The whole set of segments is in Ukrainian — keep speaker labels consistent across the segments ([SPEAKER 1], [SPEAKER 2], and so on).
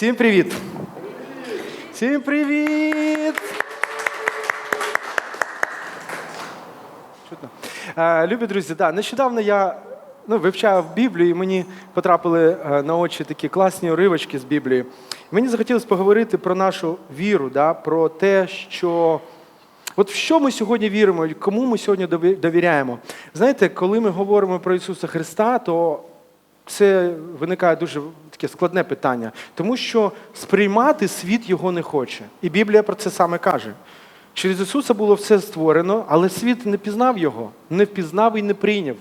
[SPEAKER 1] Всім привіт! Всім привіт! Чутно. Е, любі друзі, да, нещодавно я ну, вивчав Біблію, і мені потрапили е, на очі такі класні уривочки з Біблії. Мені захотілося поговорити про нашу віру, да, про те, що. От в що ми сьогодні віримо, кому ми сьогодні довіряємо. Знаєте, коли ми говоримо про Ісуса Христа, то це виникає дуже таке складне питання, тому що сприймати світ його не хоче. І Біблія про це саме каже. Через Ісуса було все створено, але світ не пізнав його, не впізнав і не прийняв.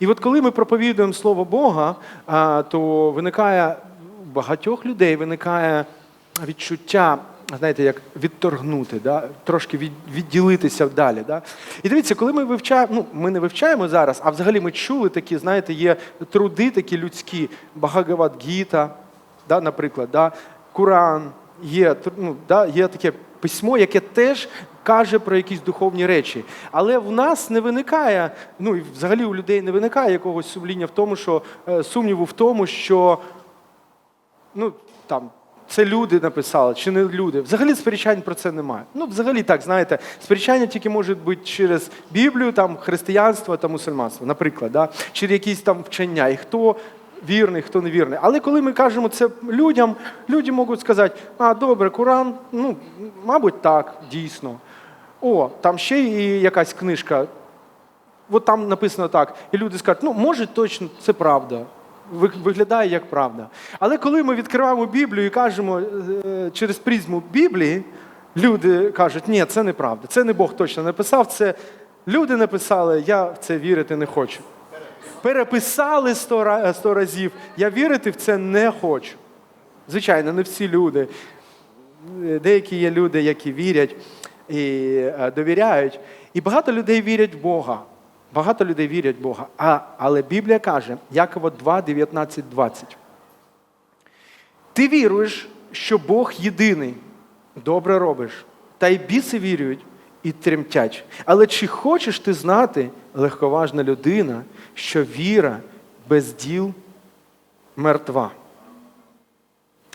[SPEAKER 1] І от коли ми проповідуємо Слово Бога, то виникає у багатьох людей виникає відчуття, знаєте, як відторгнути, да? трошки від, відділитися далі. Да? І дивіться, коли ми вивчаємо, ну ми не вивчаємо зараз, а взагалі ми чули такі, знаєте, є труди такі людські, Багават-гіта, да, наприклад, да? Куран, є, ну, да, є таке письмо, яке теж каже про якісь духовні речі. Але в нас не виникає, ну і взагалі у людей не виникає якогось сумління в тому, що е, сумніву в тому, що ну там. Це люди написали, чи не люди. Взагалі сперечань про це немає. Ну, взагалі так, знаєте, сперечання тільки можуть бути через Біблію, там, християнство та мусульманство, наприклад, да? через якісь там вчення. І хто вірний, хто невірний. Але коли ми кажемо це людям, люди можуть сказати, а, добре, Коран, ну, мабуть, так, дійсно. О, там ще і якась книжка, от там написано так. І люди скажуть, ну, може, точно, це правда. Ви- Виглядає як правда. Але коли ми відкриваємо Біблію і кажемо е, через призму Біблії, люди кажуть, ні, це неправда. Це не Бог точно написав, це люди написали, я в це вірити не хочу. Переписали сто ра- сто разів, я вірити в це не хочу. Звичайно, не всі люди. Деякі є люди, які вірять і е, довіряють. І багато людей вірять в Бога. Багато людей вірять в Бога. А, але Біблія каже, Якова 2, 19, 20. Ти віруєш, що Бог єдиний, добре робиш, та й біси вірюють і тремтять. Але чи хочеш ти знати, легковажна людина, що віра без діл мертва?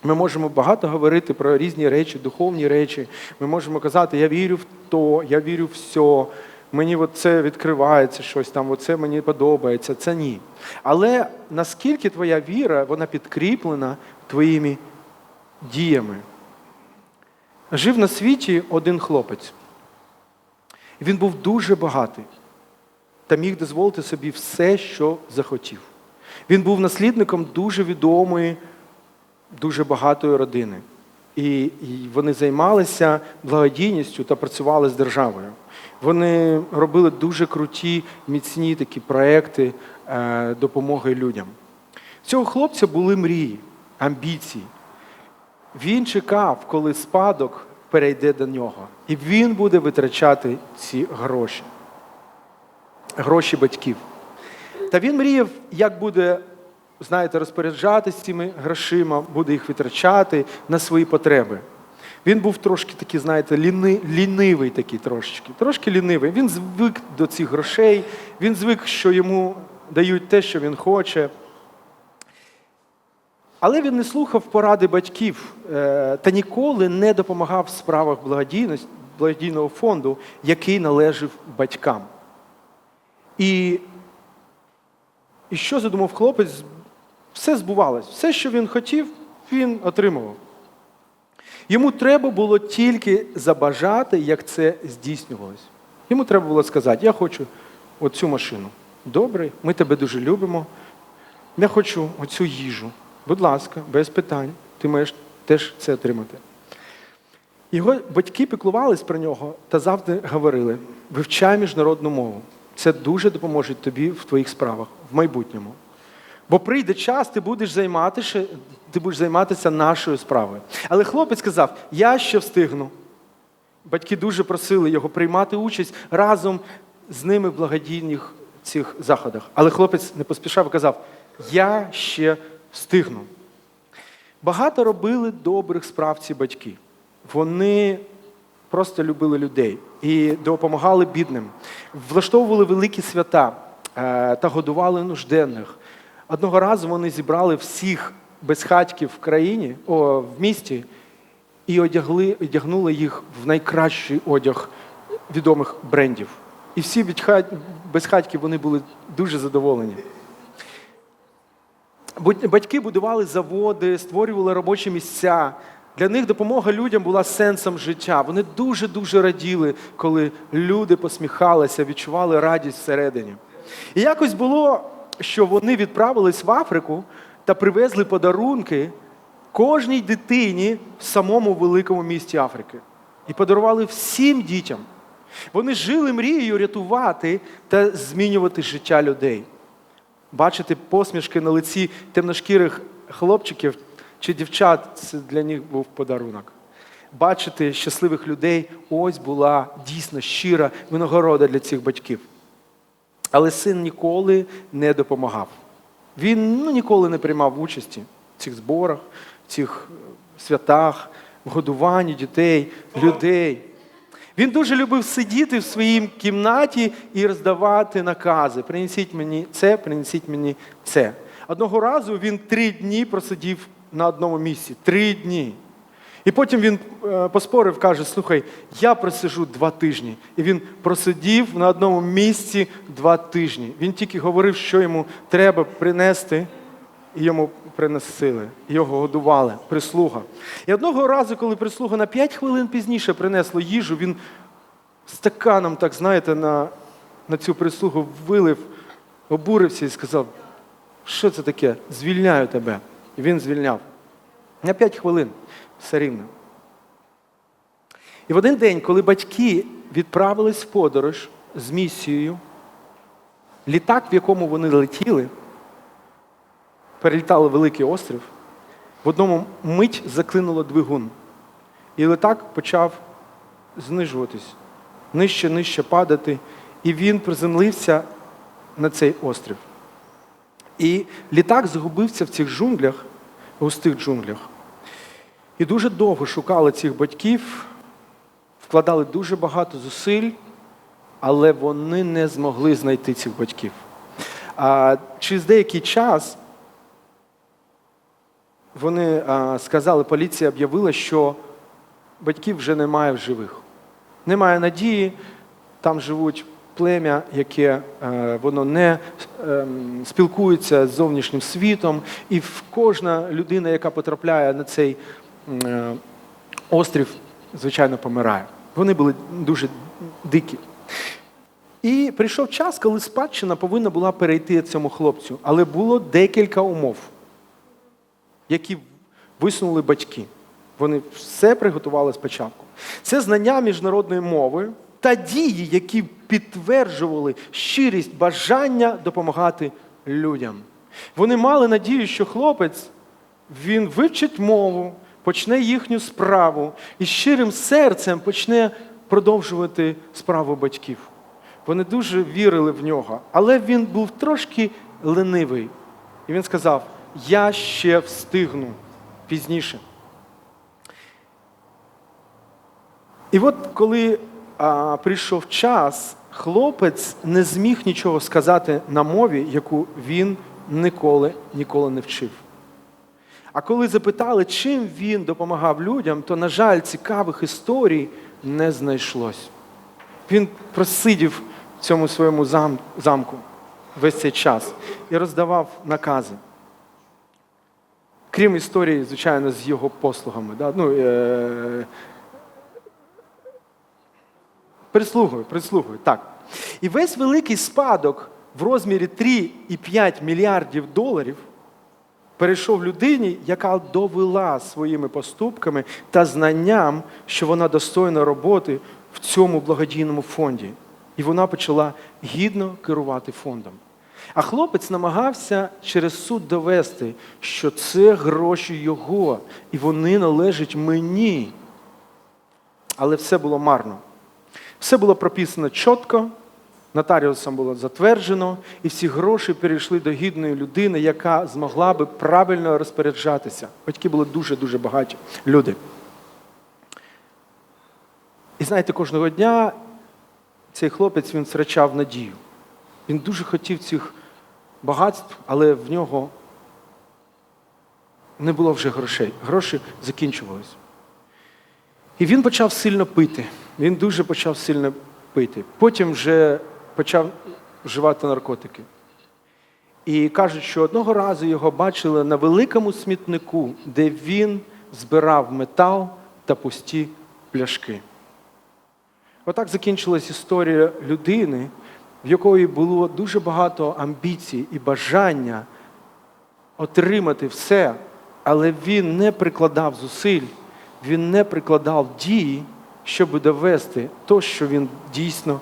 [SPEAKER 1] Ми можемо багато говорити про різні речі, духовні речі. Ми можемо казати, я вірю в то, я вірю в все, мені от це відкривається щось там, оце мені подобається, це ні. Але наскільки твоя віра, вона підкріплена твоїми діями? Жив на світі один хлопець. Він був дуже багатий та міг дозволити собі все, що захотів. Він був наслідником дуже відомої дуже багатої родини. І, вони займалися благодійністю та працювали з державою. Вони робили дуже круті, міцні такі проекти е, допомоги людям. Цього хлопця були мрії, амбіції. Він чекав, коли спадок перейде до нього, і він буде витрачати ці гроші, гроші батьків. Та він мріяв, як буде, знаєте, розпоряджатися цими грошима, буде їх витрачати на свої потреби. Він був трошки такий, знаєте, ліни, лінивий такий трошечки, трошки лінивий. Він звик до цих грошей, він звик, що йому дають те, що він хоче. Але він не слухав поради батьків е, та ніколи не допомагав в справах благодійного фонду, який належав батькам. І і що задумав хлопець? Все збувалось. Все, що він хотів, він отримував. Йому треба було тільки забажати, як це здійснювалось. Йому треба було сказати: я хочу оцю машину. Добре, ми тебе дуже любимо. Я хочу оцю їжу. Будь ласка, без питань, ти маєш теж це отримати. Його батьки піклувались про нього та завжди говорили: вивчай міжнародну мову. Це дуже допоможе тобі в твоїх справах в майбутньому. Бо прийде час, ти будеш займатися, ти будеш займатися нашою справою. Але хлопець сказав: я ще встигну. Батьки дуже просили його приймати участь разом з ними в благодійних цих заходах. Але хлопець не поспішав і казав: Я ще встигну. Багато робили добрих справ ці батьки. Вони просто любили людей і допомагали бідним, влаштовували великі свята е, та годували нужденних. Одного разу вони зібрали всіх безхатьків в країні, о, в місті, і одягли, одягнули їх в найкращий одяг відомих брендів. І всі безхатьки вони були дуже задоволені. Батьки будували заводи, створювали робочі місця. Для них допомога людям була сенсом життя. Вони дуже-дуже раділи, коли люди посміхалися, відчували радість всередині. І якось було, що вони відправились в Африку та привезли подарунки кожній дитині в самому великому місті Африки. І подарували всім дітям. Вони жили мрією рятувати та змінювати життя людей бачити посмішки на лиці темношкірих хлопчиків чи дівчат це для них був подарунок. Бачити щасливих людей ось була дійсно щира винагорода для цих батьків. Але син ніколи не допомагав. Він ну, ніколи не приймав участі в цих зборах, в цих е, святах, в годуванні дітей, людей. Він дуже любив сидіти в своїй кімнаті і роздавати накази. Принесіть мені це, принесіть мені це. Одного разу він три дні просидів на одному місці. Три дні. І потім він е, поспорив, каже: слухай, я просижу два тижні. І він просидів на одному місці два тижні. Він тільки говорив, що йому треба принести, і йому приносили, його годували, прислуга. І одного разу, коли прислуга на 5 хвилин пізніше принесла їжу, він стаканом, так знаєте, на, на цю прислугу вилив, обурився і сказав, що це таке? Звільняю тебе. І він звільняв. На 5 хвилин все рівно. І в один день, коли батьки відправились в подорож з місією, літак, в якому вони летіли, перелітали великий острів, в одному мить заклинуло двигун. І літак почав знижуватись, нижче, нижче падати, і він приземлився на цей острів. І літак загубився в цих джунглях, густих джунглях. І дуже довго шукали цих батьків, вкладали дуже багато зусиль, але вони не змогли знайти цих батьків. А через деякий час вони а, сказали, поліція об'явила, що батьків вже немає в живих. Немає надії, там живуть плем'я, яке е, воно не ем, спілкується з зовнішнім світом, і в- кожна людина, яка потрапляє на цей е, острів, звичайно, помирає. Вони були дуже дикі. І прийшов час, коли спадщина повинна була перейти цьому хлопцю, але було декілька умов які висунули батьки. Вони все приготували спочатку. Це знання міжнародної мови та дії, які підтверджували щирість бажання допомагати людям. Вони мали надію, що хлопець він вивчить мову, почне їхню справу і щирим серцем почне продовжувати справу батьків. Вони дуже вірили в нього, але він був трошки ленивий. І він сказав: Я ще встигну пізніше. І от коли а, прийшов час, хлопець не зміг нічого сказати на мові, яку він ніколи ніколи не вчив. А коли запитали, чим він допомагав людям, то, на жаль, цікавих історій не знайшлось. Він просидів в цьому своєму зам- замку весь цей час і роздавав накази. Крім історії, звичайно, з його послугами. Да? Ну, е- прислугою, прислугою, так. І весь великий спадок в розмірі 3,5 мільярдів доларів перейшов людині, яка довела своїми поступками та знанням, що вона достойна роботи в цьому благодійному фонді. І вона почала гідно керувати фондом. А хлопець намагався через суд довести, що це гроші його, і вони належать мені. Але все було марно. Все було прописано чітко, нотаріусом було затверджено, і всі гроші перейшли до гідної людини, яка змогла би правильно розпоряджатися. Батьки були дуже-дуже багаті люди. І знаєте, кожного дня цей хлопець він втрачав надію. Він дуже хотів цих багатств, але в нього не було вже грошей. Гроші закінчувались. І він почав сильно пити. Він дуже почав сильно пити. Потім вже почав вживати наркотики. І кажуть, що одного разу його бачили на великому смітнику, де він збирав метал та пусті пляшки. Отак закінчилась історія людини, в якої було дуже багато амбіцій і бажання отримати все, але він не прикладав зусиль, він не прикладав дії, щоб довести то, що він дійсно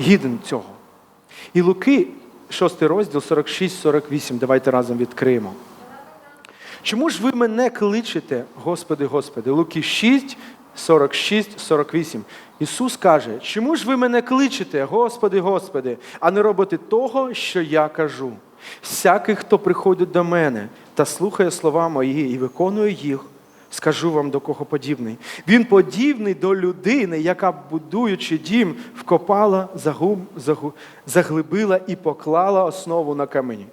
[SPEAKER 1] гіден цього. І Луки, 6 розділ 46-48, давайте разом відкриємо. Чому ж ви мене кличете, Господи, Господи? Луки 6, 46, 48. Ісус каже, чому ж ви мене кличете, Господи, Господи, а не робите того, що я кажу? Всякий, хто приходить до мене та слухає слова мої і виконує їх, скажу вам, до кого подібний. Він подібний до людини, яка, будуючи дім, вкопала, загуб, загу- заглибила і поклала основу на камені.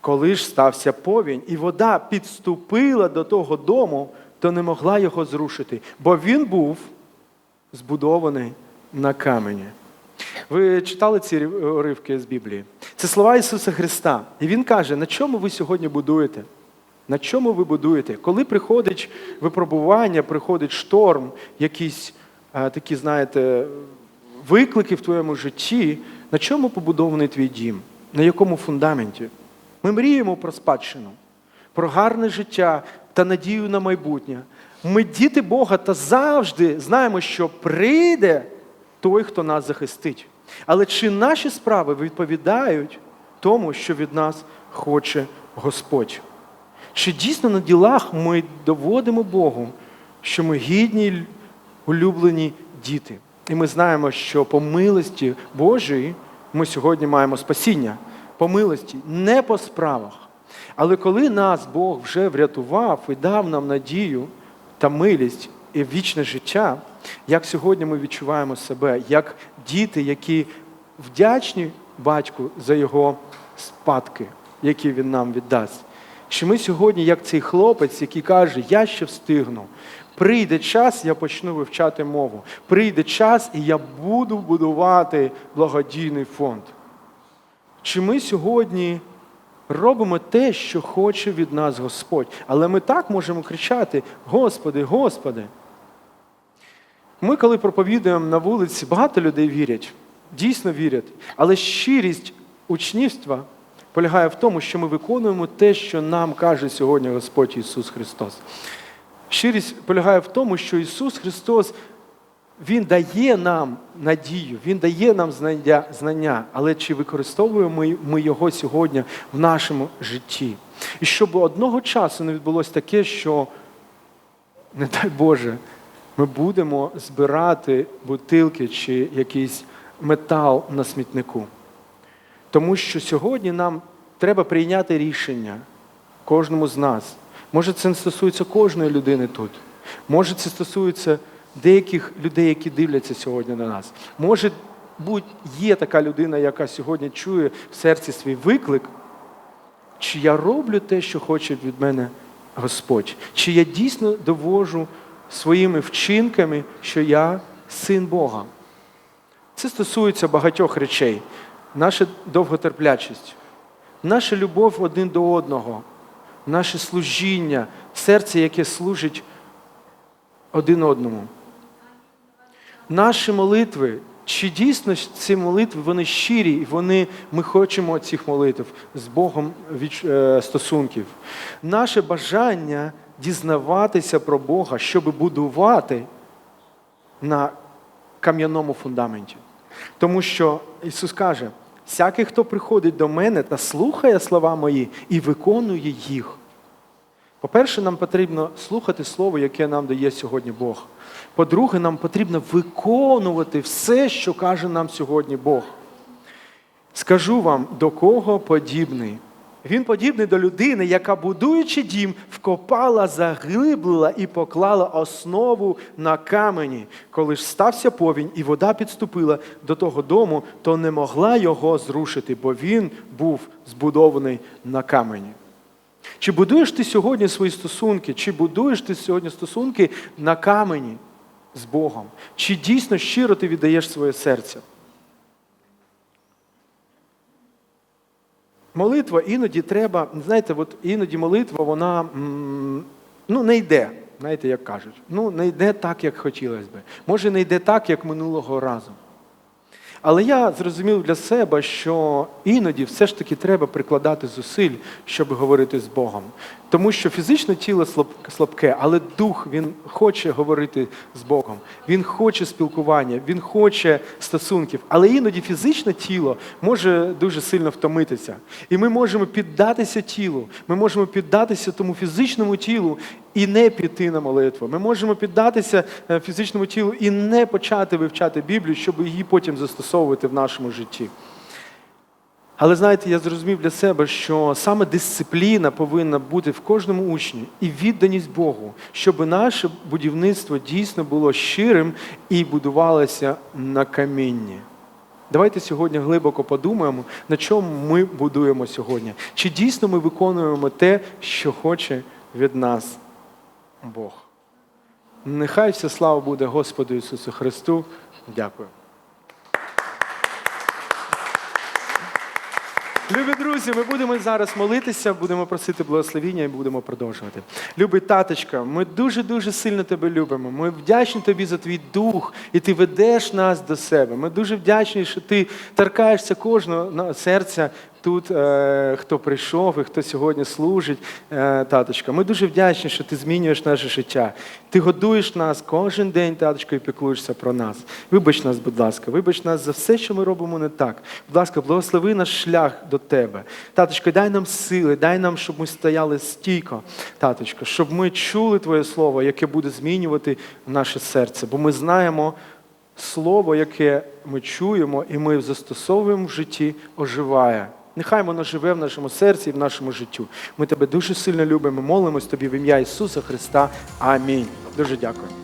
[SPEAKER 1] Коли ж стався повінь, і вода підступила до того дому, то не могла його зрушити, бо він був збудований на камені. Ви читали ці рив- уривки з Біблії? Це слова Ісуса Христа. І Він каже, на чому ви сьогодні будуєте? На чому ви будуєте? Коли приходить випробування, приходить шторм, якісь а, такі, знаєте, виклики в твоєму житті, на чому побудований твій дім? На якому фундаменті? Ми мріємо про спадщину, про гарне життя та надію на майбутнє. Ми діти Бога та завжди знаємо, що прийде той, хто нас захистить. Але чи наші справи відповідають тому, що від нас хоче Господь? Чи дійсно на ділах ми доводимо Богу, що ми гідні улюблені діти? І ми знаємо, що по милості Божої ми сьогодні маємо спасіння, по милості, не по справах. Але коли нас Бог вже врятував і дав нам надію та милість і вічне життя, як сьогодні ми відчуваємо себе, як діти, які вдячні батьку за його спадки, які він нам віддасть. Чи ми сьогодні, як цей хлопець, який каже, я ще встигну. Прийде час, я почну вивчати мову. Прийде час, і я буду будувати благодійний фонд. Чи ми сьогодні робимо те, що хоче від нас Господь? Але ми так можемо кричати: Господи, Господи. Ми, коли проповідуємо на вулиці, багато людей вірять, дійсно вірять. Але щирість учнівства полягає в тому, що ми виконуємо те, що нам каже сьогодні Господь Ісус Христос. Щирість полягає в тому, що Ісус Христос Він дає нам надію, Він дає нам знання, але чи використовуємо ми його сьогодні в нашому житті? І щоб одного часу не відбулося таке, що, не дай Боже, ми будемо збирати бутилки чи якийсь метал на смітнику. Тому що сьогодні нам треба прийняти рішення кожному з нас. Може, це не стосується кожної людини тут. Може, це стосується деяких людей, які дивляться сьогодні на нас. Може, будь є така людина, яка сьогодні чує в серці свій виклик, чи я роблю те, що хоче від мене Господь, чи я дійсно довожу своїми вчинками, що я син Бога. Це стосується багатьох речей. Наша довготерплячість, наша любов один до одного, наше служіння, серце, яке служить один одному. Наші молитви, чи дійсно ці молитви вони щирі, і вони, ми хочемо цих молитв з Богом від, е, стосунків. Наше бажання дізнаватися про Бога, щоб будувати на кам'яному фундаменті. Тому що Ісус каже, всякий, хто приходить до мене та слухає слова мої і виконує їх. По-перше, нам потрібно слухати Слово, яке нам дає сьогодні Бог. По-друге, нам потрібно виконувати все, що каже нам сьогодні Бог. Скажу вам, до кого подібний. Він подібний до людини, яка, будуючи дім, вкопала, заглиблила і поклала основу на камені. Коли ж стався повінь, і вода підступила до того дому, то не могла його зрушити, бо він був збудований на камені. Чи будуєш ти сьогодні свої стосунки, чи будуєш ти сьогодні стосунки на камені з Богом? Чи дійсно щиро ти віддаєш своє серце? Молитва іноді треба, знаєте, от іноді молитва, вона ну, не йде, знаєте, як кажуть. Ну, не йде так, як хотілося би. Може, не йде так, як минулого разу. Але я зрозумів для себе, що іноді все ж таки треба прикладати зусиль, щоб говорити з Богом. Тому що фізичне тіло слаб- слабке, але дух він хоче говорити з Богом. Він хоче спілкування, він хоче стосунків. Але іноді фізичне тіло може дуже сильно втомитися. І ми можемо піддатися тілу, ми можемо піддатися тому фізичному тілу і не піти на молитву. Ми можемо піддатися е, фізичному тілу і не почати вивчати Біблію, щоб її потім застосовувати в нашому житті. Але знаєте, я зрозумів для себе, що саме дисципліна повинна бути в кожному учні і відданість Богу, щоб наше будівництво дійсно було щирим і будувалося на камінні. Давайте сьогодні глибоко подумаємо, на чому ми будуємо сьогодні. Чи дійсно ми виконуємо те, що хоче від нас Бог. Нехай вся слава буде Господу Ісусу Христу. Дякую. Любі друзі, ми будемо зараз молитися, будемо просити благословіння і будемо продовжувати. Любий таточка, ми дуже-дуже сильно тебе любимо. Ми вдячні тобі за твій дух, і ти ведеш нас до себе. Ми дуже вдячні, що ти торкаєшся кожного серця тут, е, хто прийшов і хто сьогодні служить, е, таточка. Ми дуже вдячні, що ти змінюєш наше життя. Ти годуєш нас кожен день, таточко, і піклуєшся про нас. Вибач нас, будь ласка, вибач нас за все, що ми робимо не так. Будь ласка, благослови наш шлях до тебе. Таточко, дай нам сили, дай нам, щоб ми стояли стійко, таточко, щоб ми чули Твоє слово, яке буде змінювати наше серце. Бо ми знаємо. Слово, яке ми чуємо і ми застосовуємо в житті, оживає. Нехай воно живе в нашому серці і в нашому життю. Ми тебе дуже сильно любимо, молимось тобі в ім'я Ісуса Христа. Амінь. Дуже дякую.